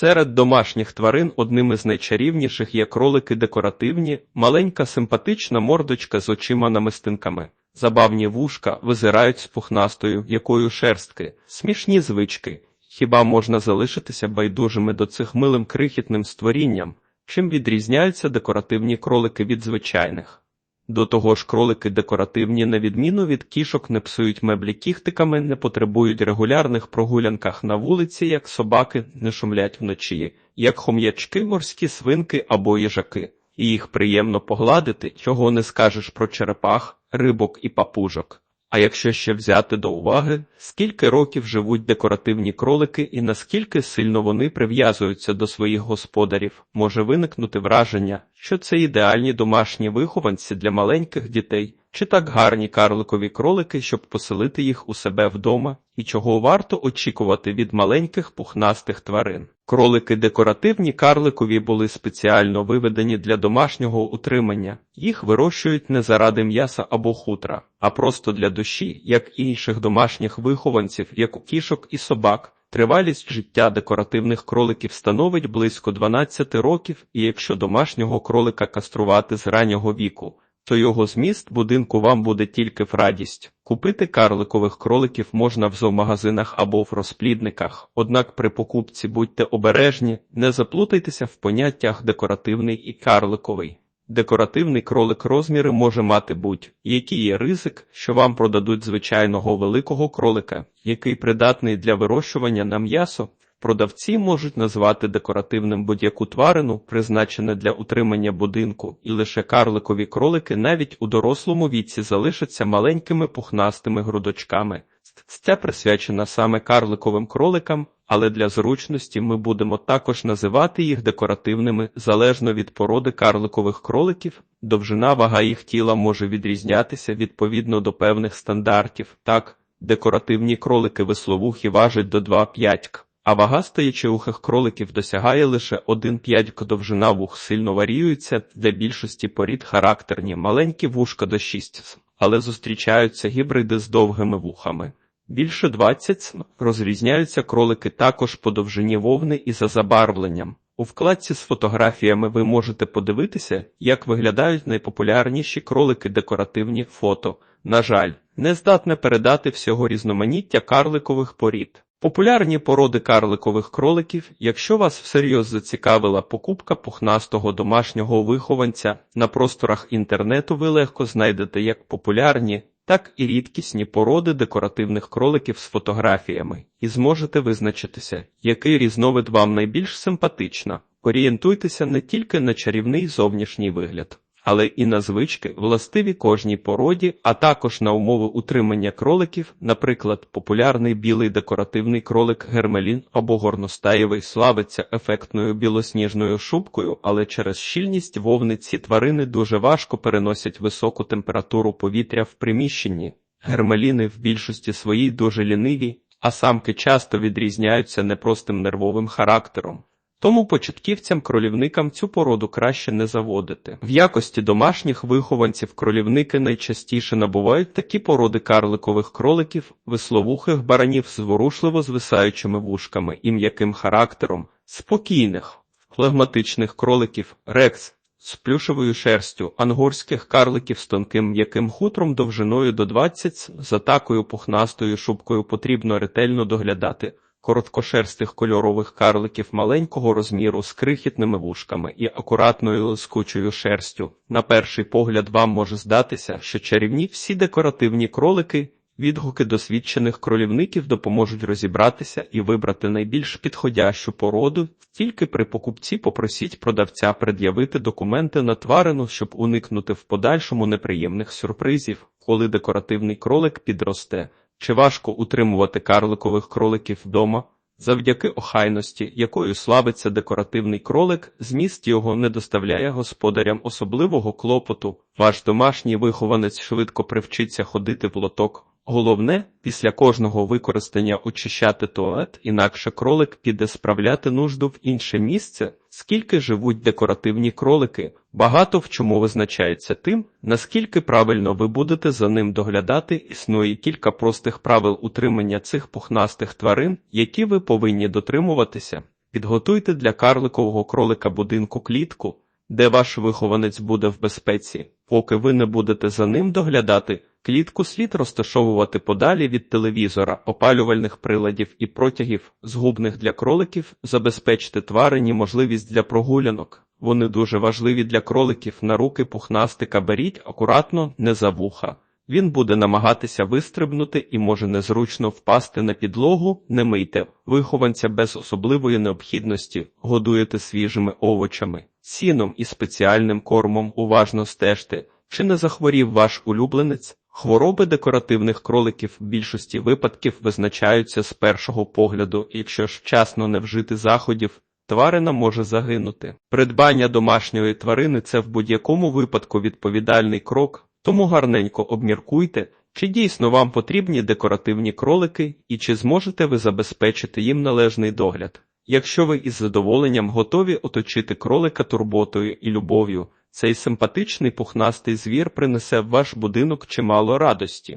Серед домашніх тварин одним із найчарівніших є кролики декоративні, маленька симпатична мордочка з очима-намистинками. Забавні вушка визирають з пухнастою якою шерстки, смішні звички. Хіба можна залишитися байдужими до цих милим крихітним створінням, чим відрізняються декоративні кролики від звичайних? До того ж, кролики декоративні, на відміну від кішок, не псують меблі кіхтиками, не потребують регулярних прогулянках на вулиці, як собаки, не шумлять вночі, як хом'ячки, морські свинки або їжаки. І їх приємно погладити, чого не скажеш про черепах, рибок і папужок. А якщо ще взяти до уваги, скільки років живуть декоративні кролики і наскільки сильно вони прив'язуються до своїх господарів, може виникнути враження, що це ідеальні домашні вихованці для маленьких дітей, чи так гарні карликові кролики, щоб поселити їх у себе вдома, і чого варто очікувати від маленьких пухнастих тварин. Кролики декоративні карликові були спеціально виведені для домашнього утримання. Їх вирощують не заради м'яса або хутра, а просто для душі, як інших домашніх вихованців, як у кішок і собак. Тривалість життя декоративних кроликів становить близько 12 років, і якщо домашнього кролика каструвати з раннього віку, то його зміст будинку вам буде тільки в радість. Купити карликових кроликів можна в зоомагазинах або в розплідниках, однак при покупці будьте обережні, не заплутайтеся в поняттях декоративний і карликовий. Декоративний кролик розміри може мати будь-який є ризик, що вам продадуть звичайного великого кролика, який придатний для вирощування на м'ясо. Продавці можуть назвати декоративним будь-яку тварину, призначене для утримання будинку, і лише карликові кролики навіть у дорослому віці залишаться маленькими пухнастими грудочками. Це присвячена саме карликовим кроликам, але для зручності ми будемо також називати їх декоративними залежно від породи карликових кроликів. Довжина вага їх тіла може відрізнятися відповідно до певних стандартів. Так, декоративні кролики весловухи важать до 2,5 к. А вага стоячоухих кроликів досягає лише 1,5 к. Довжина вух сильно варіюється, для більшості порід характерні маленькі вушка до 6 але зустрічаються гібриди з довгими вухами. Більше 20 см. розрізняються кролики також по довжині вовни і за забарвленням. У вкладці з фотографіями ви можете подивитися, як виглядають найпопулярніші кролики декоративні фото. На жаль, не здатне передати всього різноманіття карликових порід. Популярні породи карликових кроликів, якщо вас всерйоз зацікавила покупка пухнастого домашнього вихованця, на просторах інтернету ви легко знайдете як популярні, так і рідкісні породи декоративних кроликів з фотографіями, і зможете визначитися, який різновид вам найбільш симпатично. Орієнтуйтеся не тільки на чарівний зовнішній вигляд але і на звички, властиві кожній породі, а також на умови утримання кроликів, наприклад, популярний білий декоративний кролик гермелін або горностаєвий славиться ефектною білосніжною шубкою, але через щільність вовни ці тварини дуже важко переносять високу температуру повітря в приміщенні. Гермеліни в більшості своїй дуже ліниві, а самки часто відрізняються непростим нервовим характером. Тому початківцям кролівникам цю породу краще не заводити. В якості домашніх вихованців кролівники найчастіше набувають такі породи карликових кроликів, весловухих баранів з ворушливо звисаючими вушками і м'яким характером, спокійних, флегматичних кроликів, рекс з плюшевою шерстю, ангорських карликів з тонким м'яким хутром довжиною до 20 з атакою пухнастою шубкою потрібно ретельно доглядати короткошерстих кольорових карликів маленького розміру з крихітними вушками і акуратною лискучою шерстю. На перший погляд вам може здатися, що чарівні всі декоративні кролики. Відгуки досвідчених кролівників допоможуть розібратися і вибрати найбільш підходящу породу. Тільки при покупці попросіть продавця пред'явити документи на тварину, щоб уникнути в подальшому неприємних сюрпризів, коли декоративний кролик підросте. Чи важко утримувати карликових кроликів вдома? Завдяки охайності, якою славиться декоративний кролик, зміст його не доставляє господарям особливого клопоту. Ваш домашній вихованець швидко привчиться ходити в лоток. Головне, після кожного використання очищати туалет, інакше кролик піде справляти нужду в інше місце. Скільки живуть декоративні кролики, багато в чому визначається тим, наскільки правильно ви будете за ним доглядати. Існує кілька простих правил утримання цих пухнастих тварин, які ви повинні дотримуватися. Підготуйте для карликового кролика будинку клітку, де ваш вихованець буде в безпеці. Поки ви не будете за ним доглядати, клітку слід розташовувати подалі від телевізора, опалювальних приладів і протягів, згубних для кроликів, забезпечте тварині можливість для прогулянок. Вони дуже важливі для кроликів на руки пухнастика беріть акуратно, не за вуха. Він буде намагатися вистрибнути і може незручно впасти на підлогу, не мийте вихованця без особливої необхідності, годуєте свіжими овочами, сіном і спеціальним кормом уважно стежте, чи не захворів ваш улюбленець. Хвороби декоративних кроликів в більшості випадків визначаються з першого погляду, якщо ж вчасно не вжити заходів, тварина може загинути. Придбання домашньої тварини це в будь-якому випадку відповідальний крок, тому гарненько обміркуйте, чи дійсно вам потрібні декоративні кролики і чи зможете ви забезпечити їм належний догляд. Якщо ви із задоволенням готові оточити кролика турботою і любов'ю, цей симпатичний пухнастий звір принесе в ваш будинок чимало радості.